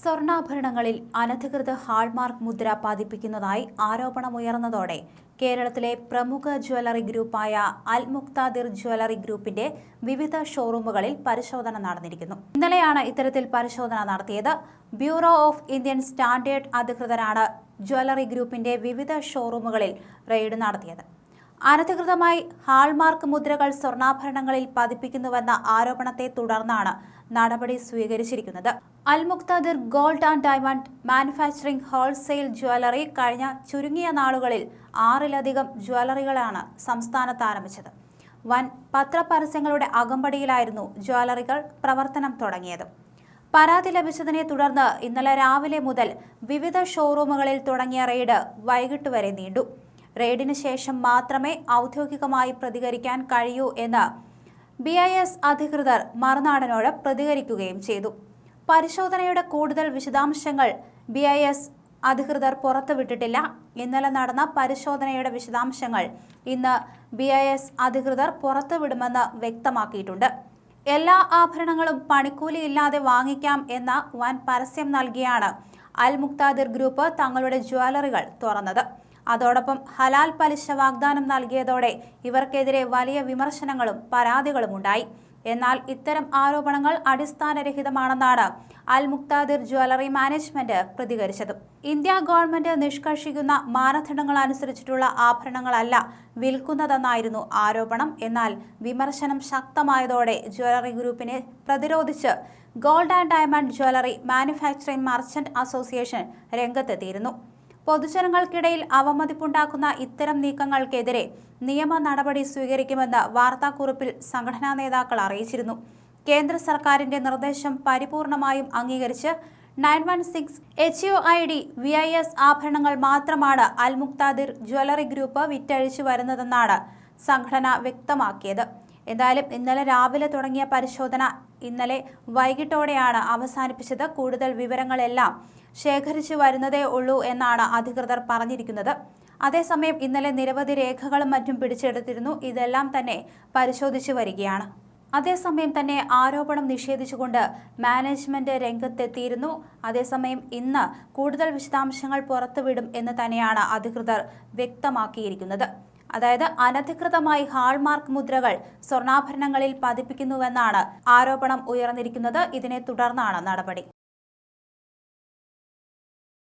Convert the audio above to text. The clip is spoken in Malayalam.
സ്വർണാഭരണങ്ങളിൽ അനധികൃത ഹാൾമാർക്ക് മുദ്ര പതിപ്പിക്കുന്നതായി ആരോപണമുയർന്നതോടെ കേരളത്തിലെ പ്രമുഖ ജ്വല്ലറി ഗ്രൂപ്പായ അൽ മുക്താദിർ ജ്വല്ലറി ഗ്രൂപ്പിന്റെ വിവിധ ഷോറൂമുകളിൽ പരിശോധന നടന്നിരിക്കുന്നു. ഇന്നലെയാണ് ഇത്തരത്തിൽ പരിശോധന നടത്തിയത്. ബ്യൂറോ ഓഫ് ഇന്ത്യൻ സ്റ്റാൻഡേർഡ് അധികൃതരാണ് ജ്വല്ലറി ഗ്രൂപ്പിന്റെ വിവിധ ഷോറൂമുകളിൽ റെയ്ഡ് നടത്തിയത്. അനധികൃതമായി ഹാൾമാർക്ക് മുദ്രകൾ സ്വർണാഭരണങ്ങളിൽ പതിപ്പിക്കുന്നുവെന്ന ആരോപണത്തെ തുടർന്നാണ് നടപടി സ്വീകരിച്ചിരിക്കുന്നത്. Al Muktadir gold and diamond manufacturing wholesale jewellery കഴിഞ്ഞ ചുരുങ്ങിയ നാളുകളിൽ ആറിലധികം ജ്വല്ലറികളാണ് സംസ്ഥാനത്ത് ആരംഭിച്ചത്. വൻ പത്രപരസ്യങ്ങളുടെ അകമ്പടിയിലായിരുന്നു ജ്വല്ലറികൾ പ്രവർത്തനം തുടങ്ങിയത്. പരാതി ലഭിച്ചതിനെ തുടർന്ന് ഇന്നലെ രാവിലെ മുതൽ വിവിധ ഷോറൂമുകളിൽ തുടങ്ങിയ റെയ്ഡ് വൈകിട്ട് വരെ നീണ്ടു. റെയ്ഡിന് ശേഷം മാത്രമേ ഔദ്യോഗികമായി പ്രതികരിക്കാൻ കഴിയൂ എന്ന് ബി ഐ എസ് അധികൃതർ മറുനാടനോട് പ്രതികരിക്കുകയും ചെയ്തു. പരിശോധനയുടെ കൂടുതൽ വിശദാംശങ്ങൾ ബി ഐ എസ് അധികൃതർ പുറത്തുവിട്ടിട്ടില്ല. ഇന്നലെ നടന്ന പരിശോധനയുടെ വിശദാംശങ്ങൾ ഇന്ന് ബി ഐ എസ് അധികൃതർ പുറത്തുവിടുമെന്ന് വ്യക്തമാക്കിയിട്ടുണ്ട്. എല്ലാ ആഭരണങ്ങളും പണിക്കൂലിയില്ലാതെ വാങ്ങിക്കാം എന്ന വൻ പരസ്യം നൽകിയാണ് അൽ മുക്താദിർ ഗ്രൂപ്പ് തങ്ങളുടെ ജ്വല്ലറികൾ തുറന്നത്. അതോടൊപ്പം ഹലാൽ പലിശ വാഗ്ദാനം നൽകിയതോടെ ഇവർക്കെതിരെ വലിയ വിമർശനങ്ങളും പരാതികളും ഉണ്ടായി എന്നാൽ ഇത്തരം ആരോപണങ്ങൾ അടിസ്ഥാനരഹിതമാണെന്നാണ് അൽ മുക്താദിർ ജ്വല്ലറി മാനേജ്മെന്റ് പ്രതികരിച്ചത്. ഇന്ത്യ ഗവൺമെന്റ് നിഷ്കർഷിക്കുന്ന മാനദണ്ഡങ്ങൾ അനുസരിച്ചിട്ടുള്ള ആഭരണങ്ങളല്ല വിൽക്കുന്നതെന്നായിരുന്നു ആരോപണം. എന്നാൽ വിമർശനം ശക്തമായതോടെ ജ്വല്ലറി ഗ്രൂപ്പിനെ പ്രതിരോധിച്ച് gold and diamond jewellery manufacturing merchant association രംഗത്തെത്തിയിരുന്നു. പൊതുജനങ്ങൾക്കിടയിൽ അവമതിപ്പുണ്ടാക്കുന്ന ഇത്തരം നീക്കങ്ങൾക്കെതിരെ നിയമ നടപടി സ്വീകരിക്കുമെന്ന് വാർത്താക്കുറിപ്പിൽ സംഘടനാ നേതാക്കൾ അറിയിച്ചിരുന്നു. കേന്ദ്ര സർക്കാരിന്റെ നിർദ്ദേശം പരിപൂർണമായും അംഗീകരിച്ച് nine one six H U I D V I S ആഭരണങ്ങൾ മാത്രമാണ് അൽമുക്താദിർ ജ്വല്ലറി ഗ്രൂപ്പ് വിറ്റഴിച്ചു വരുന്നതെന്നാണ് സംഘടന വ്യക്തമാക്കിയത്. എന്തായാലും ഇന്നലെ രാവിലെ തുടങ്ങിയ പരിശോധന ഇന്നലെ വൈകിട്ടോടെയാണ് അവസാനിപ്പിച്ചത്. കൂടുതൽ വിവരങ്ങളെല്ലാം ശേഖരിച്ചു വരുന്നതേ ഉള്ളൂ എന്നാണ് അധികൃതർ പറഞ്ഞിരിക്കുന്നത്. അതേസമയം ഇന്നലെ നിരവധി രേഖകളും മറ്റും പിടിച്ചെടുത്തിരുന്നു. ഇതെല്ലാം തന്നെ പരിശോധിച്ചു വരികയാണ്. അതേസമയം തന്നെ ആരോപണം നിഷേധിച്ചുകൊണ്ട് മാനേജ്മെന്റ് രംഗത്തെത്തിയിരുന്നു. അതേസമയം ഇന്ന് കൂടുതൽ വിശദാംശങ്ങൾ പുറത്തുവിടും എന്ന് തന്നെയാണ് അധികൃതർ വ്യക്തമാക്കിയിരിക്കുന്നത്. അതായത് അനധികൃതമായി ഹാൾമാർക്ക് മുദ്രകൾ സ്വർണാഭരണങ്ങളിൽ പതിപ്പിക്കുന്നുവെന്നാണ് ആരോപണം ഉയർന്നിരിക്കുന്നത്. ഇതിനെ തുടർന്നാണ് നടപടി.